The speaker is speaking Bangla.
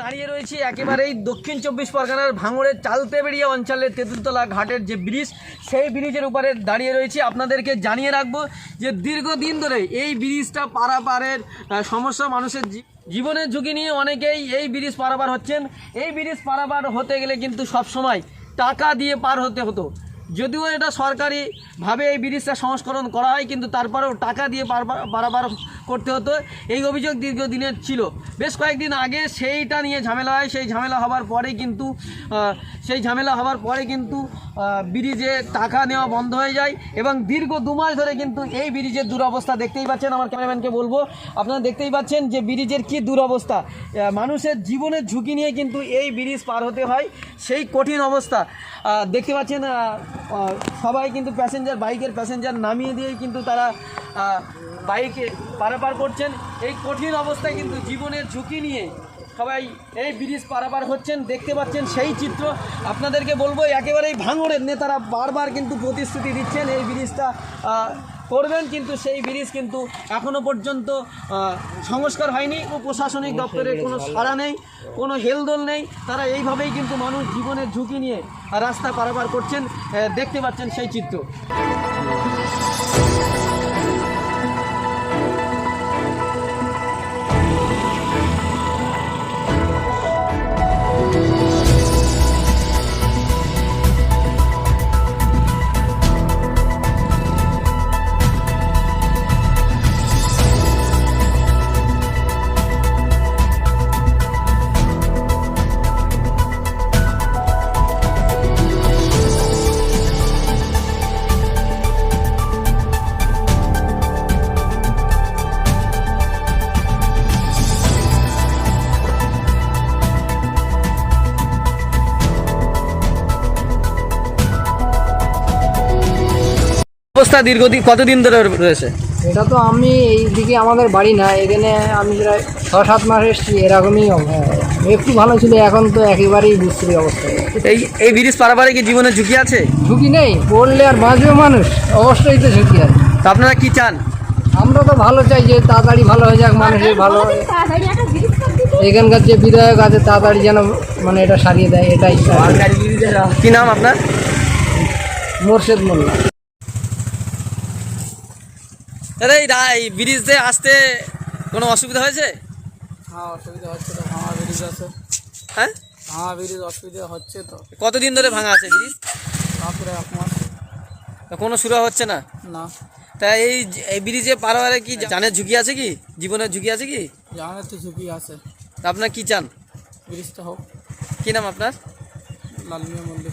দাঁড়িয়ে রয়েছি একেবারেই দক্ষিণ চব্বিশ পরগনার ভাঙড়ের চালতেবেড়িয়া অঞ্চলের তেঁতুলতলা ঘাটের যে ব্রিজ, সেই ব্রিজের উপরে দাঁড়িয়ে রয়েছি। আপনাদেরকে জানিয়ে রাখব যে দীর্ঘদিন ধরে এই ব্রিজটা পারাপারের সমস্যা মানুষের জীবনের ঝুঁকি নিয়ে অনেকেই এই ব্রিজ পারাপার হচ্ছেন। এই ব্রিজ পারাপার হতে গেলে কিন্তু সব সময় টাকা দিয়ে পার হতে হতো। যদিও এটা সরকারিভাবে এই ব্রিজটা সংস্করণ করা হয়, কিন্তু তারপরেও টাকা দিয়ে পারাপার করতে হতো। এই অভিযোগ দীর্ঘদিনের ছিল। বেশ কয়েকদিন আগে সেইটা নিয়ে ঝামেলা হয়। সেই ঝামেলা হওয়ার পরে কিন্তু সেই ঝামেলা হওয়ার পরে কিন্তু ব্রিজে টাকা নেওয়া বন্ধ হয়ে যায় এবং দীর্ঘ দু মাস ধরে কিন্তু এই ব্রিজের দুরবস্থা দেখতেই পাচ্ছেন। আমার ক্যামেরাম্যানকে বলব, আপনারা দেখতেই পাচ্ছেন যে ব্রিজের কি দুরবস্থা। মানুষের জীবনের ঝুঁকি নিয়ে কিন্তু এই ব্রিজ পার হতে হয়। সেই কঠিন অবস্থা। দেখতে পাচ্ছেন সবাই কিন্তু প্যাসেঞ্জার বাইকের প্যাসেঞ্জার নামিয়ে দিয়েই কিন্তু তারা বাইকে পারাপার করছেন। এই কঠিন অবস্থায় কিন্তু জীবনের ঝুঁকি নিয়ে সবাই এই ব্রিজ পারাপার হচ্ছেন। দেখতে পাচ্ছেন সেই চিত্র। আপনাদেরকে বলব, একেবারেই ভাঙড়ের নেতারা বারবার কিন্তু প্রতিশ্রুতি দিচ্ছেন এই ব্রিজটা করবেন কিন্তু সেই ব্রিজ কিন্তু এখনও পর্যন্ত সংস্কার হয়নি ও প্রশাসনিক দপ্তরের কোনো সাড়া নেই কোনো হেলদোল নেই। তারা এইভাবেই কিন্তু মানুষ জীবনের ঝুঁকি নিয়ে রাস্তা পারাপার করছেন দেখতে পাচ্ছেন সেই চিত্র। অবস্থা দীর্ঘদিন কতদিন ধরে রয়েছে? এটা তো আমি এইদিকে আমাদের বাড়ি না এখানে আমি প্রায় ছ সাত মাস এসেছি এরকমই অব- একটু ভালো ছিল এখন তো একেবারেই বিশ্রী অবস্থা। এই এই ব্রিজ পারাপারে কি জীবনের ঝুঁকি আছে? ঝুঁকি নেই পড়লে আর বাঁচবে মানুষ অবশ্যই তো ঝুঁকি আছে। তো আপনারা কি চান? আমরা তো ভালো চাই যে তাড়াতাড়ি ভালো হয়ে যাক মানুষের ভালো এখানকার যে বিধায়ক আছে তাড়াতাড়ি যেন মানে এটা সারিয়ে দেয় এটাই। কি নাম আপনার? মোর্শেদ মোল্লা। দাদা এই রা- এই ব্রিজ দিয়ে আসতে কোনো অসুবিধা হয়েছে? হ্যাঁ অসুবিধা হচ্ছে তো ভাঙা ব্রিজ আছে। হ্যাঁ? ভাঙা ব্রিজ অসুবিধা হচ্ছে তো। কতদিন ধরে ভাঙা আছে ব্রিজ? তারপরে এক মাস। তা কোনো শুরু হচ্ছে না? না। তা এই এই ব্রিজে পারাবারে কি জানের ঝুঁকি আছে কি? জীবনের ঝুঁকি আছে কি? জানার তো ঝুঁকি আছে। তা আপনার কি চান? ব্রিজটা হোক। কি নাম আপনার? লালমিয়া মন্দির